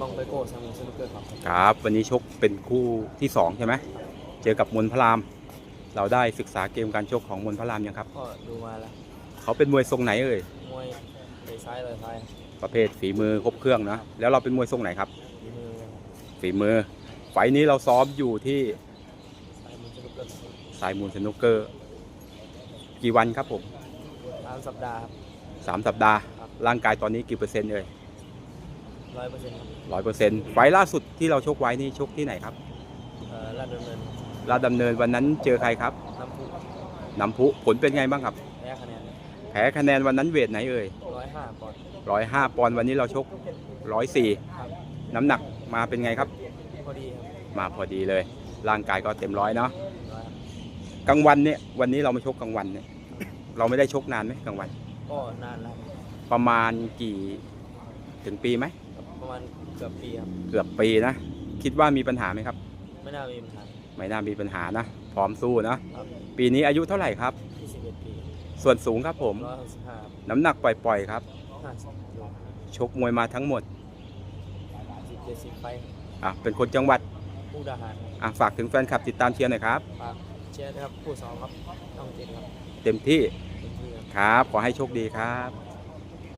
บองไปโก้สามุนสนุกเกอร์ครับ ครับ วันนี้ชกเป็นคู่ที่สองใช่ไหมเจอกับมนพระราม เราได้ศึกษาเกมการชกของมนพระรามยังครับ ก็ดูมาแล้ว เขาเป็นมวยทรงไหนเอ่ย มวยเตะซ้ายเลยซ้ายประเภทฝีมือครบเครื่องนะ แล้วเราเป็นมวยทรงไหนครับ ฝีมือฝีมือ ไฟล์นี้เราซ้อมอยู่ที่สายมุนสนุกเกอร์สายมูลสนุกเกอร์ กี่วันครับผมสามสัปดาห์ครับสามสัปดาห์ครับร่างกายตอนนี้กี่เปอร์เซ็นต์เอ่ย ร้อยเปอร์เซ็นต์ครับร้อยเปอร์เซ็นต์ไฟล์ล่าสุดที่เราชกไว้นี่ชกที่ไหนครับเอ่อลาดดำเนินลาดดำเนินวันนั้นเจอใครครับน้ำพุน้ำพุผลเป็นไงบ้างครับแพ้คะแนนแพ้คะแนนวันนั้นเวทไหนเอ่ยร้อยห้าปอนด์ร้อยห้าปอนด์วันนี้เราชกร้อยสี่ครับน้ำหนักมาเป็นไงครับพอดีครับมาพอดีเลย ร่างกายก็เต็มร้อยเนาะร้อยครับกลางวันเนี่ยวันนี้เรามาชกกลางวันเนี่ยเราไม่ได้ชกนานไหมกลางวันก็นานแล้วประมาณกี่ถึงปีไหมครับ ประมาณเกือบปีครับ เกือบปีนะ คิดว่ามีปัญหาไหมครับ ไม่น่ามีปัญหาไม่น่ามีปัญหานะ พร้อมสู้นะ ครับปีนี้อายุเท่าไหร่ครับยี่สิบเอ็ดปีส่วนสูงครับผม ร้อยหกสิบห้าครับน้ำหนักปล่อยๆครับ ห้าสิบโลชกมวยมาทั้งหมด สิบเจ็ดสิบไปอะ เป็นคนจังหวัด ผู้ดาหารครับอะ ฝากถึงแฟนคลับติดตามเชียร์หน่อยครับ ฝากเชียร์นะครับผู้สองครับต้องเจ็ดครับเต็มที่เต็มที่ครับ ครับ ขอให้โชคดีครับ